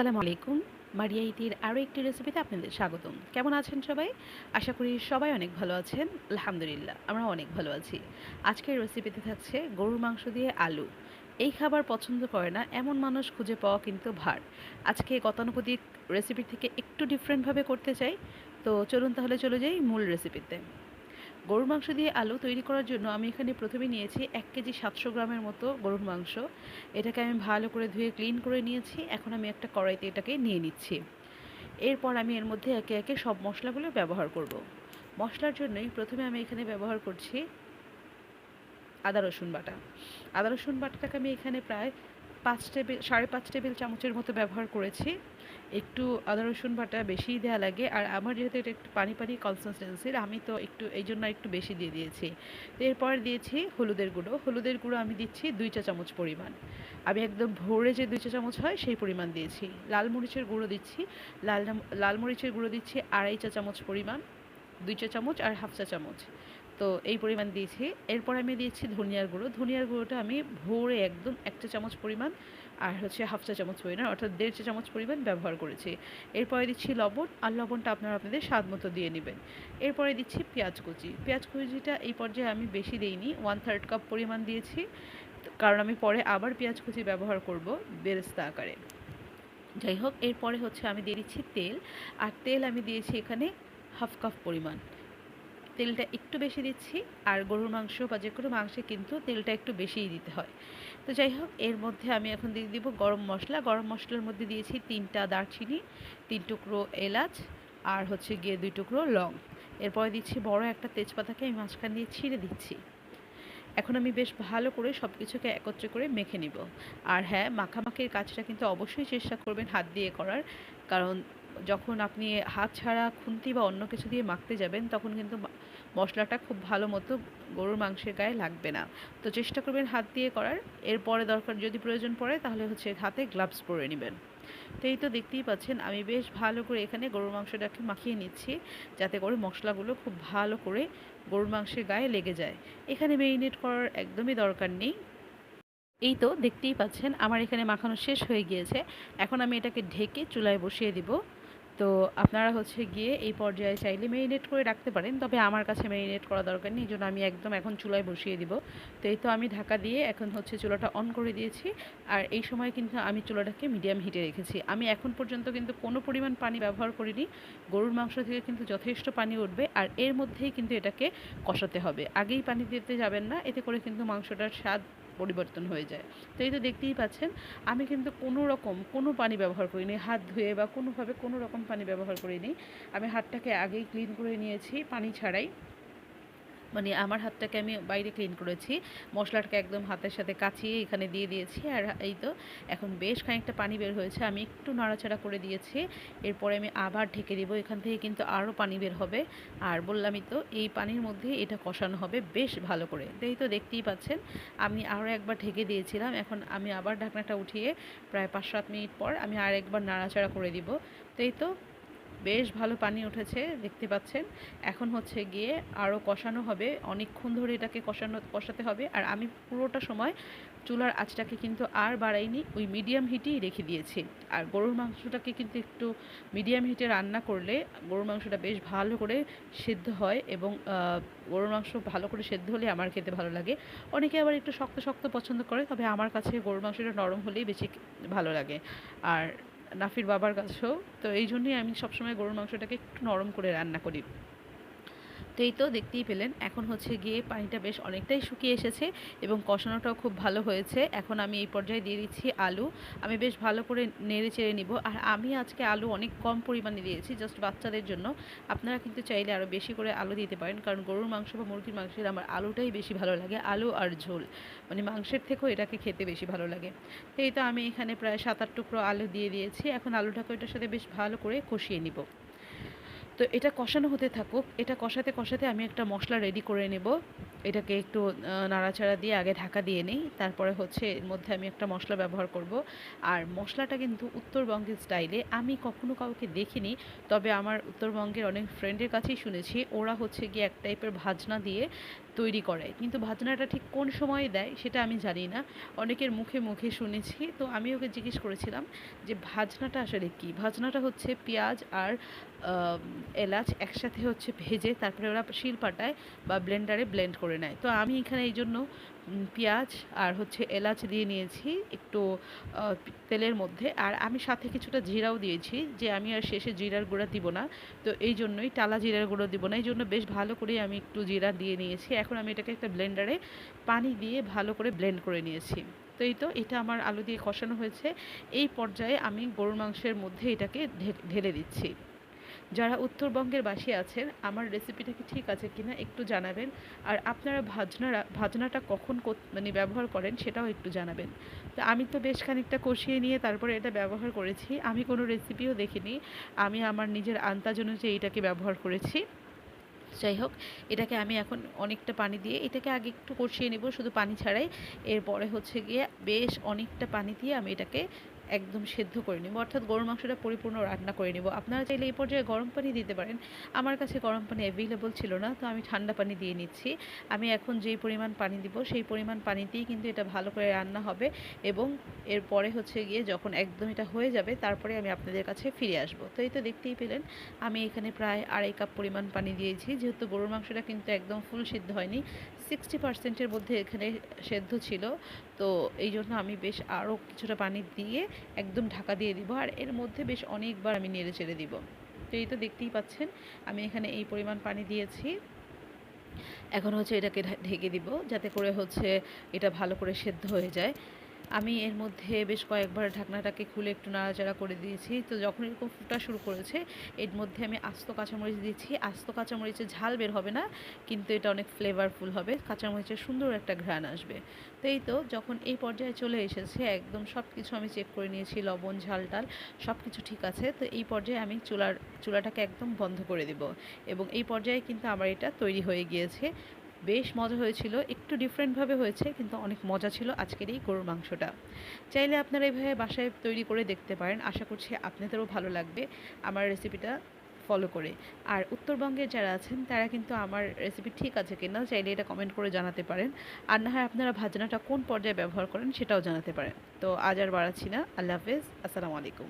আসসালামু আলাইকুম। মারিয়া ইতির আরও একটি রেসিপিতে আপনাদের স্বাগতম। কেমন আছেন সবাই? আশা করি সবাই অনেক ভালো আছেন। আলহামদুলিল্লাহ আমরা অনেক ভালো আছি। আজকের রেসিপিতে থাকছে গরুর মাংস দিয়ে আলু। এই খাবার পছন্দ করে না, এমন মানুষ খুঁজে পাওয়া কিন্তু ভার। আজকে গতানুগতিক রেসিপি থেকে একটু ডিফারেন্টভাবে করতে চাই। তো চলুন তাহলে চলে যাই মূল রেসিপিতে গরুর মাংস দিয়ে আলু তৈরি করার জন্য আমি এখানে প্রথমে নিয়েছি এক কেজি সাতশো গ্রামের মতো গরুর মাংস। এটাকে আমি ভালো করে ধুয়ে ক্লিন করে নিয়েছি। এখন আমি একটা কড়াইতে এটাকে নিয়ে নিচ্ছি। এরপর আমি এর মধ্যে একে একে সব মশলাগুলো ব্যবহার করব। মশলার জন্যই প্রথমে আমি এখানে ব্যবহার করছি আদা রসুন বাটা। আদা রসুন বাটাটাকে আমি এখানে প্রায় পাঁচ টেবিল, সাড়ে পাঁচ টেবিল চামচের মতো ব্যবহার করেছি। একটু আদা, রসুন বাটা বেশিই দেওয়া লাগে। আর আমার যেহেতু এটা একটু পানি পানি কনসিস্টেন্সির আমি তো একটু এই জন্য একটু বেশি দিয়ে দিয়েছি। তো এরপর দিয়েছি হলুদের গুঁড়ো। হলুদের গুঁড়ো আমি দিচ্ছি দুই চা চামচ পরিমাণ। আমি একদম ভোরে যে দুই চা চামচ হয় সেই পরিমাণ দিয়েছি। লাল মরিচের গুঁড়ো দিচ্ছি। লাল লাল মরিচের গুঁড়ো দিচ্ছি আড়াই চা চামচ পরিমাণ। দুই চা চামচ আর হাফ চা চামচ। তো এই পরিমাণ দিয়েছি। এরপর আমি দিয়েছি ধনিয়ার গুঁড়ো। ধনিয়ার গুঁড়োটা আমি ভোরে একদম এক চা চামচ পরিমাণ আর হচ্ছে হাফ চা চামচ পরিমাণ অর্থাৎ দেড় চা চামচ পরিমাণ ব্যবহার করেছি। এরপরে দিচ্ছি লবণ। আর লবণটা আপনারা আপনাদের স্বাদ মতো দিয়ে নেবেন। এরপরে দিচ্ছি পেঁয়াজ কুচি। পেঁয়াজ কুচিটা এই পর্যায়ে আমি বেশি দিইনি। ওয়ান থার্ড কাপ পরিমাণ দিয়েছি। কারণ আমি পরে আবার পেঁয়াজ কুচি ব্যবহার করব বেরেস্তা আকারে। যাই হোক, এরপরে হচ্ছে আমি দিয়ে দিচ্ছি তেল। আর তেল আমি দিয়েছি এখানে হাফ কাপ পরিমাণ। তেলটা একটু বেশি দিচ্ছি, আর গরুর মাংস বা যে কোনো মাংসে কিন্তু তেলটা একটু বেশিই দিতে হয়। তো যাই হোক, এর মধ্যে আমি এখন দিয়ে দিব গরম মশলা। গরম মশলার মধ্যে দিয়েছি তিনটা দারচিনি, তিন টুকরো এলাচ, আর হচ্ছে গিয়ে দুই টুকরো লং। এরপরে দিচ্ছি বড় একটা তেজপাতাকে আমি মাঝখান দিয়ে ছিঁড়ে দিচ্ছি। এখন আমি বেশ ভালো করে সব কিছুকে একত্রে করে মেখে নিব। আর হ্যাঁ মাখামাখির কাজটা কিন্তু অবশ্যই চেষ্টা করবেন হাত দিয়ে করার, কারণ যখন আপনি হাত ছাড়া খুন্তি বা অন্য কিছু দিয়ে মাখতে যাবেন, তখন কিন্তু মশলাটা খুব ভালো মতো গরুর মাংসের গায়ে লাগবে না। তো চেষ্টা করবেন হাত দিয়ে করার। এরপরে দরকার যদি প্রয়োজন পড়ে, তাহলে হচ্ছে হাতে গ্লাভস পরে নেবেন। তো এই তো দেখতেই পাচ্ছেন, আমি বেশ ভালো করে এখানে গরুর মাংসটাকে মাখিয়ে নিচ্ছি, যাতে করে মশলাগুলো খুব ভালো করে গরুর মাংসের গায়ে লেগে যায়। এখানে মেরিনেট করার একদমই দরকার নেই। এই তো দেখতেই পাচ্ছেন, আমার এখানে মাখানো শেষ হয়ে গিয়েছে। এখন আমি এটাকে ঢেকে চুলায় বসিয়ে দিব। তো আপনারা হচ্ছে গিয়ে এই পর্যায়ে চাইলে মেরিনেট করে রাখতে পারেন। তবে আমার কাছে মেরিনেট করা দরকার নেই জন্য আমি একদম এখন চুলায় বসিয়ে দিব। তো এই তো আমি ঢাকা দিয়ে এখন হচ্ছে চুলাটা অন করে দিয়েছি। আর এই সময় কিন্তু আমি চুলাটাকে মিডিয়াম হিটে রেখেছি। আমি এখন পর্যন্ত কিন্তু কোনো পরিমাণ পানি ব্যবহার করিনি। গরুর মাংস থেকে কিন্তু যথেষ্ট পানি উঠবে আর এর মধ্যেই কিন্তু এটাকে কষাতে হবে। আগেই পানি দিতে যাবেন না, এতে করে কিন্তু মাংসটার স্বাদ পরিবর্তন হয়ে যায়। তো এই তো দেখতেই পাচ্ছেন, আমি কিন্তু কোনো রকম কোনো পানি ব্যবহার করিনি, হাত ধুয়ে বা কোনোভাবে কোনো রকম পানি ব্যবহার করিনি। আমি হাতটাকে আগেই ক্লিন করে নিয়েছি, পানি ছাড়াই। মানে আমার হাতটাকে আমি বাইরে ক্লিন করেছি। মশলাটাকে একদম হাতের সাথে কাচিয়ে এখানে দিয়ে দিয়েছি। আর এই তো এখন বেশ খানিকটা পানি বের হয়েছে। আমি একটু নাড়াচাড়া করে দিয়েছি। এরপরে আমি আবার ঢেকে দেবো। এখান থেকে কিন্তু আরও পানি বের হবে। আর বললামই তো, এই পানির মধ্যে এটা কষানো হবে বেশ ভালো করে। এই তো দেখতেই পাচ্ছেন, আমি আরও একবার ঢেকে দিয়েছিলাম। এখন আমি আবার ঢাকনাটা উঠিয়ে প্রায় পাঁচ সাত মিনিট পর আমি আর একবার নাড়াচাড়া করে দিব। তো এই তো বেশ ভালো পানি উঠেছে, দেখতে পাচ্ছেন। এখন হচ্ছে গিয়ে আরও কষানো হবে, অনেকক্ষণ ধরে এটাকে কষানো, কষাতে হবে। আর আমি পুরোটা সময় চুলার আঁচটাকে কিন্তু আর বাড়াইনি, ওই মিডিয়াম হিটেই রেখে দিয়েছি। আর গরুর মাংসটাকে কিন্তু একটু মিডিয়াম হিটে রান্না করলে গরুর মাংসটা বেশ ভালো করে সেদ্ধ হয় এবং গরুর মাংস ভালো করে সেদ্ধ হলে আমার খেতে ভালো লাগে। অনেকে আবার একটু শক্ত শক্ত পছন্দ করে, তবে আমার কাছে গরুর মাংসটা নরম হলেই বেশি ভালো লাগে। আর নাফির বাবার কাছেও। তো এই জন্যই আমি সবসময় গরুর মাংসটাকে একটু নরম করে রান্না করি। এই তো দেখতেই পেলেন, এখন হচ্ছে গিয়ে পানিটা বেশ অনেকটাই শুকিয়ে এসেছে এবং কষানোটাও খুব ভালো হয়েছে। এখন আমি এই পর্যায়ে দিয়ে দিচ্ছি আলু। আমি বেশ ভালো করে নেড়ে চেড়ে নিব। আর আমি আজকে আলু অনেক কম পরিমাণে দিয়েছি জাস্ট বাচ্চাদের জন্য। আপনারা কিন্তু চাইলে আরও বেশি করে আলু দিতে পারেন, কারণ গরুর মাংস বা মুরগির মাংসের আমার আলুটাই বেশি ভালো লাগে, আলু আর ঝোল। মানে মাংসের থেকেও এটাকে খেতে বেশি ভালো লাগে। এই তো আমি এখানে প্রায় সাত আট টুকরো আলু দিয়ে দিয়েছি। এখন আলুটাকে ওইটার সাথে বেশ ভালো করে কষিয়ে নিব। তো এটা কষানো হতে থাকুক। এটা কষাতে কষাতে আমি একটা মশলা রেডি করে নেব। এটাকে একটু নাড়াচাড়া দিয়ে আগে ঢাকা দিয়ে নিই। তারপরে হচ্ছে এর মধ্যে আমি একটা মশলা ব্যবহার করব। আর মশলাটা কিন্তু উত্তরবঙ্গের স্টাইলে। আমি কখনো কাউকে দেখিনি। তবে আমার উত্তরবঙ্গের অনেক ফ্রেন্ডের কাছেই শুনেছি ওরা হচ্ছে গিয়ে এক টাইপের ভাজনা দিয়ে তৈরি করে। কিন্তু ভাজনাটা ঠিক কোন সময়ে দেয় সেটা আমি জানি না। অনেকের মুখে, মুখে শুনেছি। তো আমি ওকে জিজ্ঞেস করেছিলাম যে ভাজনাটা আসলে কী? ভাজনাটা হচ্ছে পেঁয়াজ আর এলাচ একসাথে হচ্ছে ভেজে তারপরে ওরা শিলপাটায় বা ব্লেন্ডারে ব্লেন্ড করে নেয়। তো আমি এখানে এই জন্য পেঁয়াজ আর হচ্ছে এলাচ দিয়ে নিয়েছি একটু তেলের মধ্যে। আর আমি সাথে কিছুটা জিরাও দিয়েছি যে আমি আর শেষে জিরার গুঁড়া দিব না। তো এই জন্যই টালা জিরার গুঁড়ো দিব না। এই জন্য বেশ ভালো করেই আমি একটু জিরা দিয়ে নিয়েছি। এখন আমি এটাকে একটা ব্লেন্ডারে পানি দিয়ে ভালো করে ব্লেন্ড করে নিয়েছি। তো এই তো, এটা আমার আলু দিয়ে কষানো হয়েছে। এই পর্যায়ে আমি গরুর মাংসের মধ্যে এটাকে ঢেলে দিচ্ছি। যারা উত্তরবঙ্গের বাসী আছেন, আমার রেসিপিটা কি ঠিক আছে কিনা একটু জানাবেন। আর আপনারা ভাজনারা ভাজনাটা কখন মানে ব্যবহার করেন সেটাও একটু জানাবেন। তো আমি তো বেশ খানিকটা কষিয়ে নিয়ে তারপরে এটা ব্যবহার করেছি। আমি কোনো রেসিপিও দেখিনি। আমি আমার নিজের আন্তাজ অনুযায়ী এটাকে ব্যবহার করেছি। যাই হোক, এটাকে আমি এখন অনেকটা পানি দিয়ে এটাকে আগে একটু কষিয়ে নেব শুধু পানি ছাড়াই। এরপরে হচ্ছে গিয়ে বেশ অনেকটা পানি দিয়ে আমি এটাকে একদম সেদ্ধ করে নেব, অর্থাৎ গরুর মাংসটা পরিপূর্ণ রান্না করে নেব। আপনারা চাইলে এই পর্যায়ে গরম পানি দিতে পারেন। আমার কাছে গরম পানি অ্যাভেলেবল ছিল না, তো আমি ঠান্ডা পানি দিয়ে নিচ্ছি। আমি এখন যেই পরিমাণ পানি দিব, সেই পরিমাণ পানিতেই কিন্তু এটা ভালো করে রান্না হবে এবং এরপরে হচ্ছে গিয়ে যখন একদম এটা হয়ে যাবে, তারপরে আমি আপনাদের কাছে ফিরে আসব। তো এই তো দেখতেই পেলেন, আমি এখানে প্রায় আড়াই কাপ পরিমাণ পানি দিয়েছি। যেহেতু গরুর মাংসটা কিন্তু একদম ফুল সিদ্ধ হয়নি সিক্সটি পার্সেন্টের মধ্যে এখানে সেদ্ধ ছিল। তো এই জন্য আমি বেশ আরও কিছুটা পানি দিয়ে একদম ঢাকা দিয়ে দিব। আর এর মধ্যে বেশ অনেকবার আমি নেড়ে চেড়ে দিব। তো এই তো দেখতেই পাচ্ছেন, আমি এখানে এই পরিমাণ পানি দিয়েছি। এখন হচ্ছে এটাকে ঢেকে দিব যাতে করে হচ্ছে এটা ভালো করে সেদ্ধ হয়ে যায়। আমি এর মধ্যে বেশ কয়েকবার ঢাকনাটাকে খুলে একটু নাড়াচাড়া করে দিয়েছি। তো যখন এরকম ফুটা শুরু করেছে, এর মধ্যে আমি আস্ত কাঁচামরিচ দিচ্ছি আস্ত কাঁচামরিচের ঝাল বের হবে না, কিন্তু এটা অনেক ফ্লেভারফুল হবে। কাঁচামরিচের সুন্দর একটা ঘ্রাণ আসবে। তো এই তো যখন এই পর্যায়ে চলে এসেছে, একদম সব কিছু আমি চেক করে নিয়েছি, লবণ, ঝাল টাল সব কিছু ঠিক আছে। তো এই পর্যায়ে আমি চুলার, চুলাটাকে একদম বন্ধ করে দেব। এবং এই পর্যায়ে কিন্তু আমার এটা তৈরি হয়ে গিয়েছে। বেশ মজা হয়েছিল, একটু ডিফারেন্টভাবে হয়েছে, কিন্তু অনেক মজা ছিল আজকের এই গরুর মাংসটা। চাইলে আপনারা এইভাবে বাসায় তৈরি করে দেখতে পারেন, আশা করছি আপনাদেরও ভালো লাগবে আমার রেসিপিটা ফলো করে। আর উত্তরবঙ্গের যারা আছেন, তারা কিন্তু আমার রেসিপি ঠিক আছে কিনা চাইলে এটা কমেন্ট করে জানাতে পারেন। আর না হয় আপনারা ভাজনাটা কোন পর্যায়ে ব্যবহার করেন সেটাও জানাতে পারেন। তো আজ আর বাড়াচ্ছি না, আল্লাহ হাফেজ, আসসালামু আলাইকুম।